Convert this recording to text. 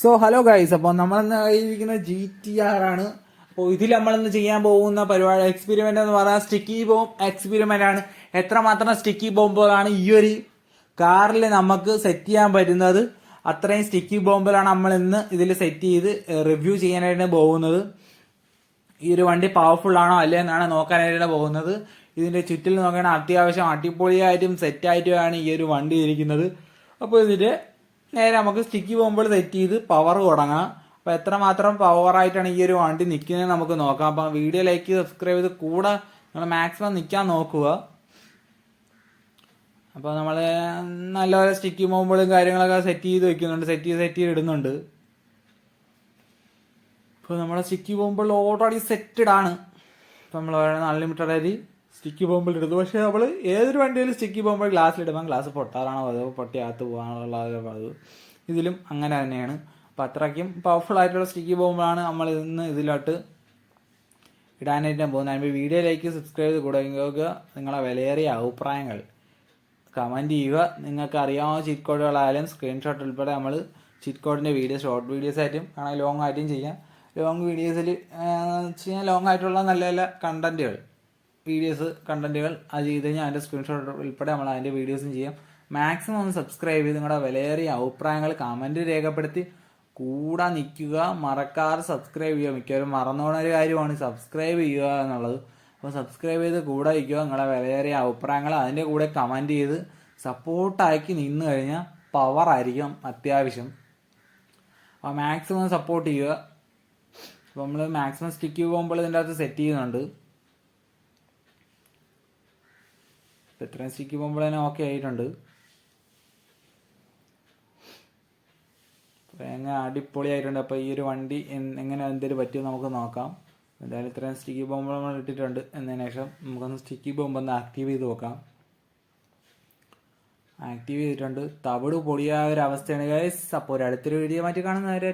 So hello guys അപ്പോൾ നമ്മളിന്ന് കയ്യിരിക്കുന്ന G T R ആണ്. അപ്പോൾ ഇതിൽ നമ്മളിന്ന് ചെയ്യാൻ പോകുന്ന പരിപാടി എക്സ്പെരിമെന്റ് എന്ന് പറഞ്ഞാൽ സ്റ്റിക്കി ബോംബ് എക്സ്പെരിമെന്റ് ആണ്. എത്രമാത്രം സ്റ്റിക്കി ബോംബുകളാണ് ഈ ഒരു കാറിൽ നമുക്ക് സെറ്റ് ചെയ്യാൻ പറ്റുന്നത്. അത്രയും സ്റ്റിക്കി ബോംബുകളാണ് നമ്മൾ ഇന്ന് ഇതിൽ സെറ്റ് ചെയ്ത് റിവ്യൂ ചെയ്യാനായിട്ട് പോകുന്നത്. ഈ ഒരു വണ്ടി പവർഫുൾ ആണോ അല്ലേ എന്നാണ് നോക്കാനായിട്ട് പോകുന്നത്. ഇതിന്റെ ചുറ്റിൽ നോക്കുകയാണെങ്കിൽ അത്യാവശ്യം അടിപൊളിയായിട്ടും സെറ്റായിട്ടുമാണ് ഈ ഒരു വണ്ടി ഇരിക്കുന്നത്. അപ്പോൾ ഇതിന്റെ നേരെ നമുക്ക് സ്റ്റിക്ക് പോകുമ്പോൾ സെറ്റ് ചെയ്ത് പവർ തുടങ്ങാം. അപ്പോൾ എത്രമാത്രം പവറായിട്ടാണ് ഈ ഒരു വണ്ടി നിൽക്കുന്നത് നമുക്ക് നോക്കാം. അപ്പം വീഡിയോ ലൈക്ക് സബ്സ്ക്രൈബ് ചെയ്ത് കൂടെ നമ്മൾ മാക്സിമം നിൽക്കാൻ നോക്കുക. അപ്പോൾ നമ്മൾ നല്ലപോലെ സ്റ്റിക്ക് പോകുമ്പോഴും കാര്യങ്ങളൊക്കെ സെറ്റ് ചെയ്ത് വെക്കുന്നുണ്ട്. സെറ്റ് ചെയ്ത് സെറ്റ് ചെയ്ത് ഇടുന്നുണ്ട്. ഇപ്പോൾ നമ്മളെ സ്റ്റിക്ക് പോകുമ്പോൾ ഓൾറെഡി സെറ്റഡ് ആണ് ഇപ്പോൾ നമ്മൾ അൺലിമിറ്റഡ് ആയിട്ട് സ്റ്റിക്കി ബോംബിൽ ഇടുന്നു. പക്ഷേ നമ്മൾ ഏതൊരു വണ്ടിയിലും സ്റ്റിക്കി ബോംബ് ഗ്ലാസ്സിൽ ഇടുമ്പോൾ ഗ്ലാസ് പൊട്ടാറാണോ പതിവ് പൊട്ടിയകത്ത് പോകാനുള്ള പതിവ് ഇതിലും അങ്ങനെ തന്നെയാണ്. അപ്പോൾ അത്രയ്ക്കും പവർഫുൾ ആയിട്ടുള്ള സ്റ്റിക്കി ബോംബാണ് നമ്മൾ ഇന്ന് ഇതിലോട്ട് ഇടാനായിട്ട് ഞാൻ പോകുന്നത് അതിന്റെ വീഡിയോയിലേക്ക് സബ്സ്ക്രൈബ് ചെയ്ത് കൂടുക നിങ്ങളെ വിലയേറിയ അഭിപ്രായങ്ങൾ കമന്റ് ചെയ്യുക. നിങ്ങൾക്ക് അറിയാവുന്ന ചീറ്റ് കോഡുകളായാലും സ്ക്രീൻഷോട്ട് ഉൾപ്പെടെ നമ്മൾ ചീറ്റ് കോഡിന്റെ വീഡിയോ ഷോർട്ട് വീഡിയോസ് ആയിട്ടും ആണെങ്കിൽ ലോങ് ആയിട്ടും ചെയ്യാം. ലോങ് വീഡിയോസിൽ ചെയ്യാൻ ലോങ് ആയിട്ടുള്ള നല്ല നല്ല വീഡിയോസ് കണ്ടന്റുകൾ അത് ചെയ്ത് കഴിഞ്ഞാൽ അതിന്റെ സ്ക്രീൻഷോട്ട് ഉൾപ്പെടെ നമ്മൾ അതിന്റെ വീഡിയോസും ചെയ്യാം. മാക്സിമം ഒന്ന് സബ്സ്ക്രൈബ് ചെയ്ത് നിങ്ങളുടെ വിലയേറിയ അഭിപ്രായങ്ങൾ കമന്റ് രേഖപ്പെടുത്തി. കൂടെ നിൽക്കുക മറക്കാതെ സബ്സ്ക്രൈബ് ചെയ്യുക. മിക്കവരും മറന്നുപോണ ഒരു കാര്യമാണ് സബ്സ്ക്രൈബ് ചെയ്യുക എന്നുള്ളത്. അപ്പോൾ സബ്സ്ക്രൈബ് ചെയ്ത് കൂടെ നിൽക്കുക നിങ്ങളുടെ വിലയേറിയ അഭിപ്രായങ്ങൾ അതിന്റെ കൂടെ കമന്റ് ചെയ്ത് സപ്പോർട്ടാക്കി നിന്ന് കഴിഞ്ഞാൽ പവർ ആയിരിക്കും അത്യാവശ്യം. അപ്പോൾ മാക്സിമം സപ്പോർട്ട് ചെയ്യുക. അപ്പോൾ നമ്മൾ മാക്സിമം സ്റ്റിക്ക് പോകുമ്പോൾ ഇതിന്റെ അകത്ത് സെറ്റ് ചെയ്യുന്നുണ്ട്. പോകുമ്പോൾ തന്നെ ഓക്കെ ആയിട്ടുണ്ട്. അപ്പോൾ അടിപൊളി അടിപൊളിയായിട്ടുണ്ട്. അപ്പോൾ ഈ ഒരു വണ്ടി എങ്ങനെ എന്തെങ്കിലും പറ്റുമോ നമുക്ക് നോക്കാം. എന്തായാലും ഇത്രയും സ്റ്റിക്കി ബോംബ് നമ്മൾ ഇട്ടിട്ടുണ്ട്. എന്നതിന് ശേഷം നമുക്കൊന്ന് സ്റ്റിക്കി ബോംബ് ഒന്ന് ആക്റ്റീവ് ചെയ്ത് നോക്കാം. ആക്റ്റീവ് ചെയ്തിട്ടുണ്ട്. തവിട് പൊടിയായ ഒരു അവസ്ഥയാണ് ഗൈസ് അപ്പോൾ ഒരു അടുത്തൊരു വീഡിയോ മാറ്റി കാണുന്നവരെ